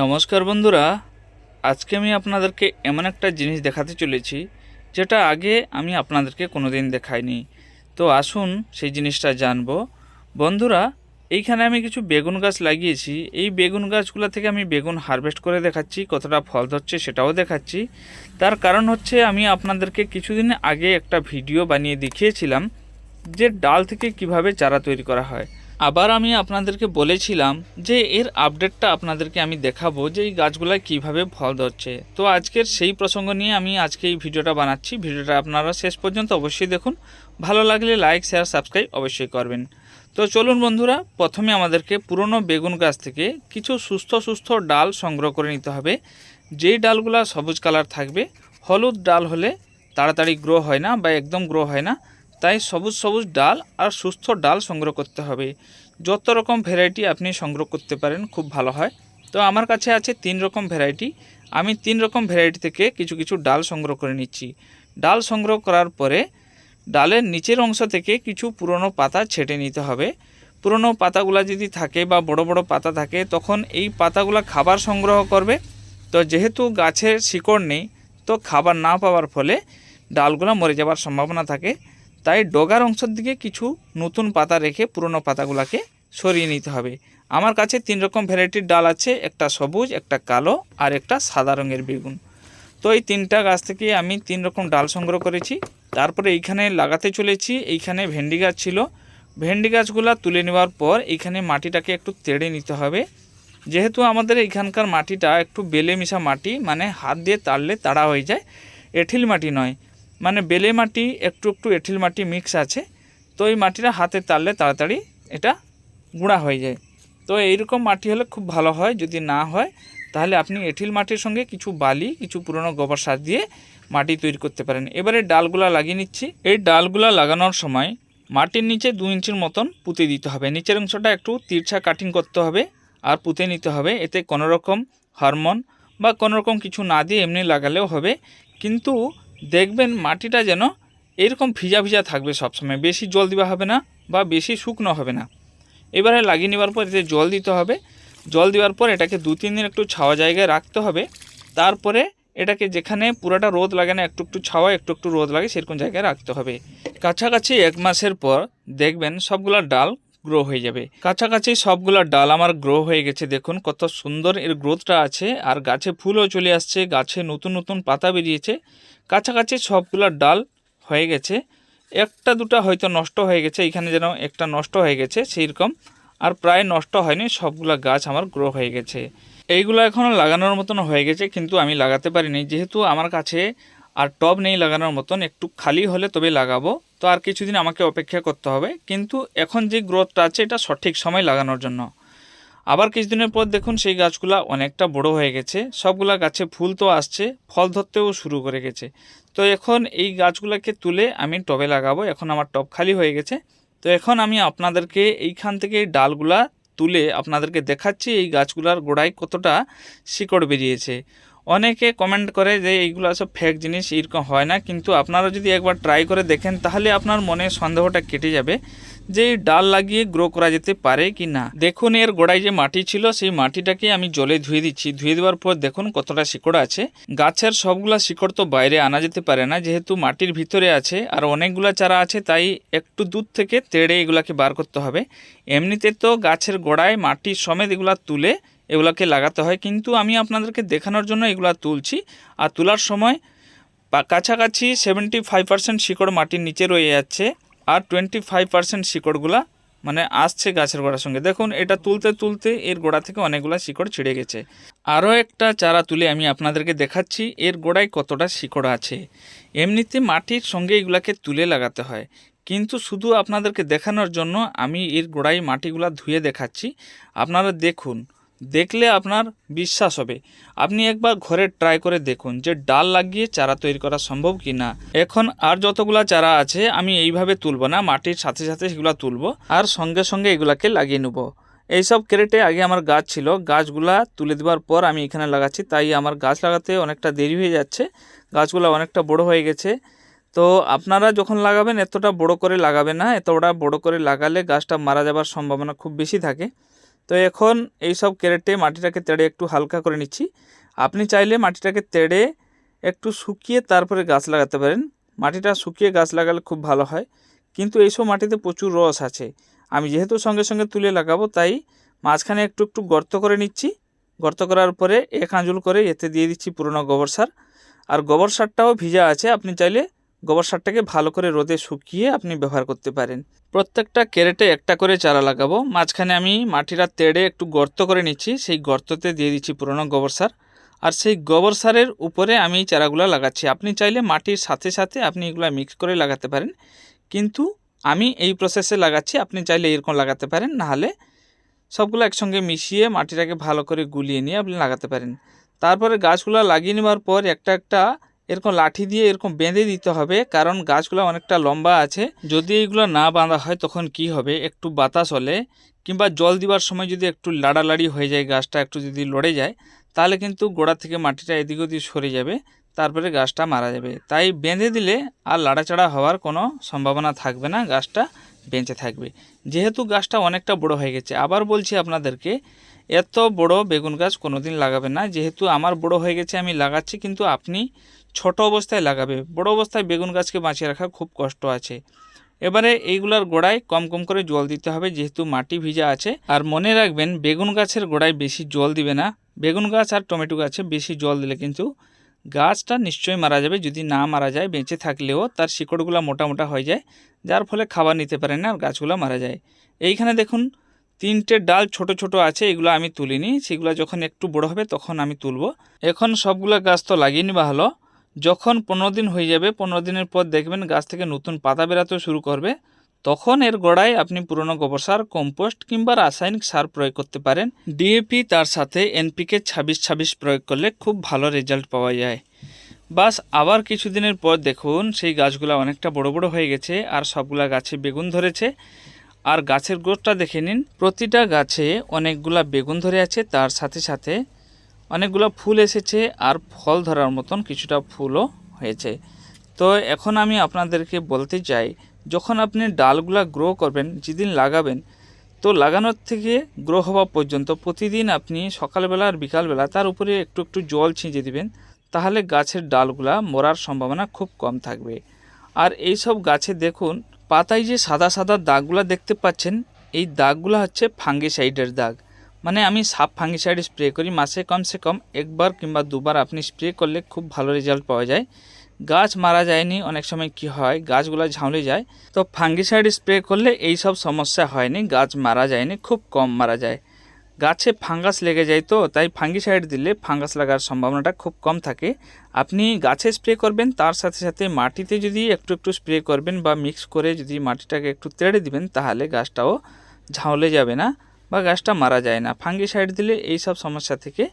নমস্কার বন্ধুরা, আজকে আমি আপনাদেরকে এমন একটা জিনিস দেখাতে চলেছি, যেটা আগে আমি আপনাদেরকে কোনোদিন দেখাইনি। তো আসুন সেই জিনিসটা জানব। বন্ধুরা, এইখানে আমি কিছু বেগুন গাছ লাগিয়েছি। এই বেগুন গাছগুলো থেকে আমি বেগুন হারভেস্ট করে দেখাচ্ছি, কতটা ফল ধরছে সেটাও দেখাচ্ছি। তার কারণ হচ্ছে আমি আপনাদেরকে কিছুদিন আগে একটা ভিডিও বানিয়ে দেখিয়েছিলাম, যে ডাল থেকে কীভাবে চারা তৈরি করা হয়। আবার আমি আপনাদেরকে বলেছিলাম যে এর আপডেটটা আপনাদেরকে আমি দেখাবো যে এই গাছগুলায় কীভাবে ফল ধরছে। তো আজকের সেই প্রসঙ্গ নিয়ে আমি আজকে এই ভিডিওটা বানাচ্ছি। ভিডিওটা আপনারা শেষ পর্যন্ত অবশ্যই দেখুন। ভালো লাগলে লাইক শেয়ার সাবস্ক্রাইব অবশ্যই করবেন। তো চলুন বন্ধুরা, প্রথমে আমাদেরকে পুরনো বেগুন গাছ থেকে কিছু সুস্থ সুস্থ ডাল সংগ্রহ করে নিতে হবে। যেই ডালগুলা সবুজ কালার থাকবে, হলুদ ডাল হলে তাড়াতাড়ি গ্রো হয় না বা একদম গ্রো হয় না। তাই সবুজ সবুজ ডাল আর সুস্থ ডাল সংগ্রহ করতে হবে। যত রকম ভ্যারাইটি আপনি সংগ্রহ করতে পারেন, খুব ভালো হয়। তো আমার কাছে আছে তিন রকম ভ্যারাইটি আমি তিন রকম ভ্যারাইটি থেকে কিছু কিছু ডাল সংগ্রহ করে নিচ্ছি। ডাল সংগ্রহ করার পরে ডালের নিচের অংশ থেকে কিছু পুরনো পাতা ছেটে নিতে হবে। পুরনো পাতাগুলো যদি থাকে বা বড় বড় পাতা থাকে, তখন এই পাতাগুলো খাবার সংগ্রহ করবে। তো যেহেতু গাছের শিকড় নেই, তো খাবার না পাওয়ার ফলে ডালগুলো মরে যাওয়ার সম্ভাবনা থাকে। তাই ডগার অংশের দিকে কিছু নতুন পাতা রেখে পুরনো পাতাগুলোকে সরিয়ে নিতে হবে। আমার কাছে তিন রকম ভ্যারাইটির ডাল আছে, একটা সবুজ, একটা কালো আর একটা সাদা রঙের বেগুন। তো এই তিনটা গাছ থেকে আমি তিন রকম ডাল সংগ্রহ করেছি। তারপরে এইখানে লাগাতে চলেছি, এইখানে ভেন্ডি গাছ ছিল। ভেন্ডি গাছগুলা তুলে নেওয়ার পর এইখানে মাটিটাকে একটু তেড়ে নিতে হবে। যেহেতু আমাদের এইখানকার মাটিটা একটু বেলে মিশা মাটি মানে হাত দিয়ে তাড়লে তাড়া হয়ে যায়, এঠিল মাটি নয়। মানে বেলে মাটি, একটু একটু এঁঠিল মাটি মিক্স আছে, তো এই মাটিটা হাতে তাড়লে তাড়াতাড়ি এটা গুঁড়া হয়ে যায়। তো এইরকম মাটি হলে খুব ভালো হয়, যদি না হয়, তাহলে আপনি এঁঠিল মাটির সঙ্গে কিছু বালি, কিছু পুরনো গোবর সার দিয়ে মাটি তৈরি করতে পারেন। এবারে ডালগুলা লাগিয়ে নিচ্ছি। এই ডালগুলা লাগানোর সময় মাটির নিচে দু ইঞ্চির মতন পুঁতে দিতে হবে। নিচের অংশটা একটু তিরছা কাটিং করতে হবে আর পুঁতে নিতে হবে। এতে কোনো রকম হরমোন বা কোনো রকম কিছু না দিয়ে এমনি লাগালেও হবে। কিন্তু দেখবেন মাটিটা যেন এরকম ভিজা ভিজা থাকবে সবসময়। বেশি জল দেওয়া হবে না বা বেশি শুকনো হবে না। এবারে লাগিয়ে নেওয়ার পর এতে জল দিতে হবে। জল দেওয়ার পর এটাকে দু, তিন দিন একটু ছাওয়া জায়গায় রাখতে হবে। তারপরে এটাকে যেখানে পুরাটা রোদ লাগে না, একটু একটু ছাওয়া, একটু একটু রোদ লাগে, সেরকম জায়গায় রাখতে হবে। কাছাকাছি এক মাসের পর দেখবেন সবগুলা ডাল গ্রো হয়ে যাবে। কাছাকাছি সবগুলা ডাল আমার গ্রো হয়ে গেছে, দেখুন কত সুন্দর এর গ্রোথটা আছে, আর গাছে ফুলও চলে আসছে, গাছে নতুন নতুন পাতা বেরিয়েছে। কাছাকাছি সবগুলা ডাল হয়ে গেছে, একটা দুটো হয়তো নষ্ট হয়ে গেছে, এখানে যেন একটা নষ্ট হয়ে গেছে সেই রকম আর প্রায় নষ্ট হয়নি, সবগুলা গাছ আমার গ্রো হয়ে গেছে। এইগুলো এখনও লাগানোর মতন হয়ে গেছে, কিন্তু আমি লাগাতে পারিনি, যেহেতু আমার কাছে আর টব নেই লাগানোর মতন, একটু খালি হলে তবে লাগাবো। তো আর কিছুদিন আমাকে অপেক্ষা করতে হবে। কিন্তু এখন যে গ্রোথটা আছে, এটা সঠিক সময় লাগানোর জন্য। আবার কিছুদিনের পর দেখুন সেই গাছগুলা অনেকটা বড় হয়ে গেছে। সবগুলা গাছে ফুল তো আসছে, ফল ধরতেও শুরু করে গেছে। তো এখন এই গাছগুলোকে তুলে আমি টবে লাগাবো। এখন আমার টব খালি হয়ে গেছে। তো এখন আমি আপনাদেরকে এইখান থেকে ডালগুলা তুলে আপনাদেরকে দেখাচ্ছি এই গাছগুলার গোড়ায় কতটা শিকড় বেরিয়েছে। অনেকে কমেন্ট করে যে এইগুলো সব ফেক জিনিস, এরকম হয় না। কিন্তু আপনারা যদি একবার ট্রাই করে দেখেন, তাহলে আপনার মনে সন্দেহটা কেটে যাবে যে ডাল লাগিয়ে গ্রো করা যেতে পারে কি না। দেখুন, এর গোড়ায় যে মাটি ছিল, সেই মাটিটাকে আমি জলে ধুয়ে দিচ্ছি। ধুয়ে দেওয়ার পর দেখুন কতটা শিকড় আছে। গাছের সবগুলা শিকড় তো বাইরে আনা যেতে পারে না, যেহেতু মাটির ভিতরে আছে। আর অনেকগুলা চারা আছে, তাই একটু দূর থেকে তেড়ে এগুলাকে বার করতে হবে। এমনিতে তো গাছের গোড়ায় মাটির সমেত এগুলা তুলে এগুলোকে লাগাতে হয়। কিন্তু আমি আপনাদেরকে দেখানোর জন্য এগুলা তুলছি। আর তোলার সময় কাছাকাছি সেভেন্টি ফাইভ পার্সেন্ট শিকড় মাটির নিচে রয়ে যাচ্ছে আর টোয়েন্টি ফাইভ পার্সেন্ট শিকড়গুলা মানে আসছে গাছের গোড়ার সঙ্গে। দেখুন, এটা তুলতে তুলতে এর গোড়া থেকে অনেকগুলা শিকড় ছিঁড়ে গেছে। আরও একটা চারা তুলে আমি আপনাদেরকে দেখাচ্ছি, এর গোড়ায় কতটা শিকড় আছে। এমনিতে মাটির সঙ্গে এগুলাকে তুলে লাগাতে হয়। কিন্তু শুধু আপনাদেরকে দেখানোর জন্য আমি এর গোড়ায় মাটিগুলা ধুয়ে দেখাচ্ছি। আপনারা দেখুন দেখলে আপনার বিশ্বাস হবে। আপনি একবার ঘরে ট্রাই করে দেখুন যে ডাল লাগিয়ে চারা তৈরি করা সম্ভব কি না এখন আর যতগুলা চারা আছে, আমি এইভাবে তুলব না, মাটির সাথে সাথে সেগুলো তুলব আর সঙ্গে সঙ্গে এগুলাকে লাগিয়ে নেব। এইসব ক্রেটে আগে আমার গাছ ছিল, গাছগুলা তুলে দেওয়ার পর আমি এখানে লাগাচ্ছি, তাই আমার গাছ লাগাতে অনেকটা দেরি হয়ে যাচ্ছে, গাছগুলো অনেকটা বড় হয়ে গেছে। তো আপনারা যখন লাগাবেন, এতটা বড় করে লাগাবে না, এতটা বড় করে লাগালে গাছটা মারা যাবার সম্ভাবনা খুব বেশি থাকে। তো এখন এই সব ক্যারেটে মাটিটাকে তেড়ে একটু হালকা করে নিচ্ছি। আপনি চাইলে মাটিটাকে তেড়ে একটু শুকিয়ে তারপরে গাছ লাগাতে পারেন। মাটিটা শুকিয়ে গাছ লাগালে খুব ভালো হয়। কিন্তু এইসব মাটিতে প্রচুর রস আছে। আমি যেহেতু সঙ্গে সঙ্গে তুলে লাগাবো, তাই মাঝখানে একটু একটু গর্ত করে নিচ্ছি। গর্ত করার পরে এক আঁজুল করে এতে দিয়ে দিচ্ছি পুরনো গোবর সার। আর গোবর সারটাও ভিজা আছে। আপনি চাইলে গোবর সারটাকে ভালো করে রোদে শুকিয়ে আপনি ব্যবহার করতে পারেন। প্রত্যেকটা ক্যারেটে একটা করে চারা লাগাবো। মাঝখানে আমি মাটিটা তেড়ে একটু গর্ত করে নিচ্ছি। সেই গর্ততে দিয়ে দিচ্ছি পুরনো গোবর সার। আর সেই গোবর সারের উপরে আমি চারাগুলো লাগাচ্ছি। আপনি চাইলে মাটির সাথে সাথে আপনি এগুলো মিক্স করে লাগাতে পারেন। কিন্তু আমি এই প্রসেসে লাগাচ্ছি। আপনি চাইলে এরকম লাগাতে পারেন। নাহলে সবগুলো একসঙ্গে মিশিয়ে মাটিটাকে ভালো করে গুলিয়ে নিয়ে আপনি লাগাতে পারেন। তারপরে গাছগুলো লাগিয়ে নেওয়ার পর একটা একটা এরকম লাঠি দিয়ে এরকম বেঁধে দিতে হবে, কারণ গাছগুলো অনেকটা লম্বা আছে। যদি এইগুলো না বাঁধা হয়, তখন কি হবে? একটু বাতাস হলে, কিংবা জল দিবার সময় যদি একটু লাড়ালাড়ি হয়ে যায়, গাছটা একটু যদি লড়ে যায়, তাহলে কিন্তু গোড়া থেকে মাটিটা এদিক ওদিক সরে যাবে, তারপরে গাছটা মারা যাবে। তাই বেঁধে দিলে আর লাড়াচাড়া হওয়ার কোনো সম্ভাবনা থাকবে না, গাছটা বেঁচে থাকবে। যেহেতু গাছটা অনেকটা বড় হয়ে গেছে, আবার বলছি আপনাদেরকে, এত বড় বেগুন গাছ কোনোদিন লাগাবেন না। যেহেতু আমার বড় হয়ে গেছে, আমি লাগাচ্ছি, কিন্তু আপনি ছোট অবস্থায় লাগাবে, বড় অবস্থায় বেগুন গাছকে বাঁচিয়ে রাখা খুব কষ্ট আছে। এবারে এইগুলার গোড়ায় কম কম করে জল দিতে হবে, যেহেতু মাটি ভিজা আছে। আর মনে রাখবেন, বেগুন গাছের গোড়ায় বেশি জল দিবে না। বেগুন গাছ আর টমেটো গাছে বেশি জল দিলে কিন্তু গাছটা নিশ্চয়ই মারা যাবে, যদি না মারা যায়, বেঁচে থাকলেও তার শিকড়গুলো মোটা মোটা হয়ে যায়, যার ফলে খাবার নিতে পারে না আর গাছগুলো মারা যায়। এইখানে দেখুন, তিনটে ডাল ছোট ছোট আছে, এগুলো আমি তুলিনি। সেগুলো যখন একটু বড় হবে, তখন আমি তুলব। এখন সবগুলো গাছ তো লাগিয়ে নেওয়া হলো। যখন পনেরো দিন হয়ে যাবে, পনেরো দিনের পর দেখবেন গাছ থেকে নতুন পাতা বেরাতে শুরু করবে। তখন এর গোড়ায় আপনি পুরনো গোবর সার, কম্পোস্ট কিংবা রাসায়নিক সার প্রয়োগ করতে পারেন। ডিএপি তার সাথে এনপিকে ছাব্বিশ ছাব্বিশ প্রয়োগ করলে খুব ভালো রেজাল্ট পাওয়া যায়। বাস, আবার কিছুদিনের পর দেখুন সেই গাছগুলো অনেকটা বড় বড় হয়ে গেছে আর সবগুলা গাছে বেগুন ধরেছে। আর গাছের গ্রোথটা দেখে নিন, প্রতিটা গাছে অনেকগুলা বেগুন ধরে আছে, তার সাথে সাথে অনেকগুলো ফুল এসেছে আর ফল ধরার মতন কিছুটা ফুলও হয়েছে। তো এখন আমি আপনাদেরকে বলতে চাই, যখন আপনি ডালগুলা গ্রো করবেন, যেদিন লাগাবেন, তো লাগানোর থেকে গ্রো হওয়া পর্যন্ত প্রতিদিন আপনি সকালবেলা আর বিকালবেলা তার উপরে একটু একটু জল ছিঁচে দিবেন, তাহলে গাছের ডালগুলা মরার সম্ভাবনা খুব কম থাকবে। আর এই সব গাছে দেখুন, পাতায় যে সাদা সাদা দাগগুলা দেখতে পাচ্ছেন, এই দাগগুলো হচ্ছে ফাঙ্গিসাইডের দাগ। মানে আমি সাপ ফাঙ্গিসাইড স্প্রে করি, মাসে কমসে কম একবার কিংবা দুবার আপনি স্প্রে করলে খুব ভালো রেজাল্ট পাওয়া যায়। গাছ মারা যায়নি, অনেক সময় কি হয়, গাছগুলো ঝাউলে যায়। তো ফাঙ্গিসাইড স্প্রে করলে এই সব সমস্যা হয়নি, গাছ মারা যায়নি, খুব কম মারা যায়। গাছে ফাঙ্গাস লেগে যায় তো, তাই ফাঙ্গিসাইড দিলে ফাঙ্গাস লাগার সম্ভাবনাটা খুব কম থাকে। আপনি গাছে স্প্রে করবেন, তার সাথে সাথে মাটিতে যদি একটু একটু স্প্রে করবেন বা মিক্স করে যদি মাটিটাকে একটু তেড়ে দিবেন, তাহলে গাছটাও ঝাউলে যাবে না। বা গাছটা মারা যায় না। ফাঙ্গিসাইড দিলে এই সব সমস্যা থেকে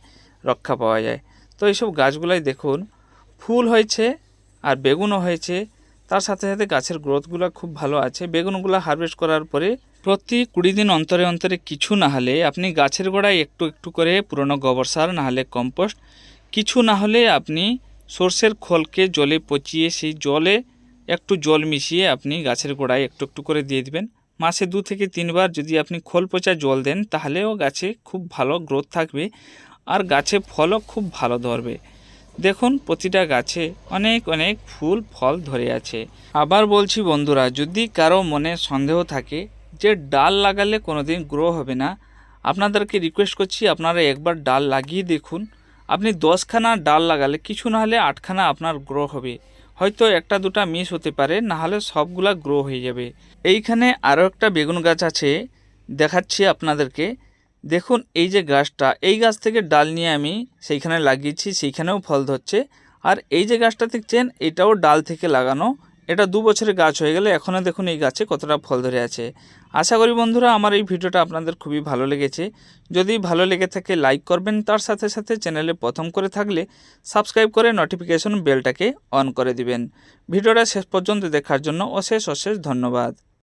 রক্ষা পাওয়া যায়। তো এইসব গাছগুলাই দেখুন, ফুল হয়েছে আর বেগুনও হয়েছে। তার সাথে সাথে গাছের গ্রোথগুলো খুব ভালো আছে। বেগুনগুলো হারভেস্ট করার পরে প্রতি কুড়ি দিন অন্তরে অন্তরে কিছু না হলে, আপনি গাছের গোড়ায় একটু একটু করে পুরনো গোবর সার, না হলে কম্পোস্ট, কিছু না হলে আপনি সর্ষের খোলকে জলে পচিয়ে, সেই জলে একটু জল মিশিয়ে আপনি গাছের গোড়ায় একটু একটু করে দিয়ে দিবেন। মাসে দু থেকে তিনবার যদি আপনি খোল পচা জল দেন, তাহলেও গাছে খুব ভালো গ্রোথ থাকবে আর গাছে ফলও খুব ভালো ধরবে। দেখুন, প্রতিটা গাছে অনেক অনেক ফুল, ফল ধরে আছে। আবার বলছি বন্ধুরা, যদি কারও মনে সন্দেহ থাকে যে ডাল লাগালে কোনো দিন গ্রো হবে না, আপনাদেরকে রিকোয়েস্ট করছি আপনারা একবার ডাল লাগিয়ে দেখুন। আপনি দশখানা ডাল লাগালে, কিছু না হলে আটখানা আপনার গ্রো হবে। হয়তো একটা দুটা মিস হতে পারে, নাহলে সবগুলা গ্রো হয়ে যাবে। এইখানে আরও একটা বেগুন গাছ আছে, দেখাচ্ছি আপনাদেরকে। দেখুন, এই যে গাছটা, এই গাছ থেকে ডাল নিয়ে আমি সেইখানে লাগিয়েছি, সেইখানেও ফল ধরছে। আর এই যে গাছটা দেখছেন, এটাও ডাল থেকে লাগানো। এটা দু বছরের গাছ হয়ে গেলে এখনও দেখুন এই গাছে কতটা ফল ধরে আছে। আশা করি বন্ধুরা আমার এই ভিডিওটা আপনাদের খুবই ভালো লেগেছে। যদি ভালো লেগে থাকে লাইক করবেন, তার সাথে সাথে চ্যানেলে প্রথম করে থাকলে সাবস্ক্রাইব করে নোটিফিকেশন বেলটাকে অন করে দিবেন। ভিডিওটা শেষ পর্যন্ত দেখার জন্য অশেষ অশেষ ধন্যবাদ।